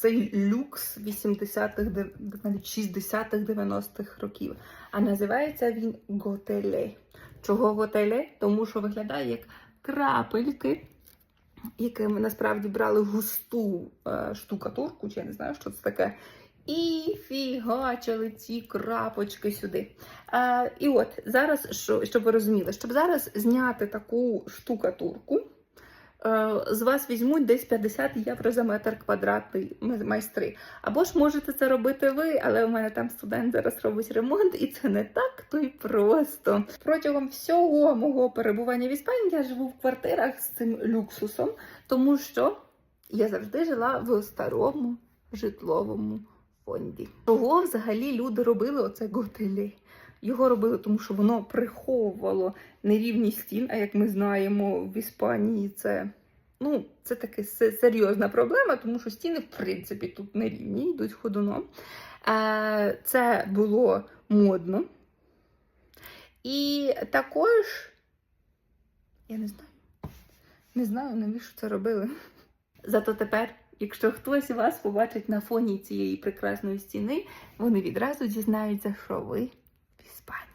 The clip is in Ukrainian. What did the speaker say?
цей люкс 80-х, навіть 60-х, 90-х років. А називається він готеле. Чого готеле? Тому що виглядає як крапельки, якими насправді брали густу е, штукатурку, чи я не знаю, що це таке. І фігачили ці крапочки сюди. Е, і от зараз, що, щоб ви розуміли, щоб зараз зняти таку штукатурку, з вас візьмуть десь 50 євро за метр квадратний майстри. Або ж можете це робити ви, але у мене там студент зараз робить ремонт, і це не так то й просто. Протягом всього мого перебування в Іспанії я живу в квартирах з цим люксусом, тому що я завжди жила в старому житловому фонді. Чого взагалі люди робили оце готелі? Його робили, тому що воно приховувало нерівність стін. А як ми знаємо, в Іспанії це ну, це таки серйозна проблема, тому що стіни, в принципі, тут нерівні, йдуть ходуном. Е, Це було модно. І також, я не знаю, не знаю, навіщо це робили. Зато тепер, якщо хтось вас побачить на фоні цієї прекрасної стіни, вони відразу дізнаються, що ви Bye.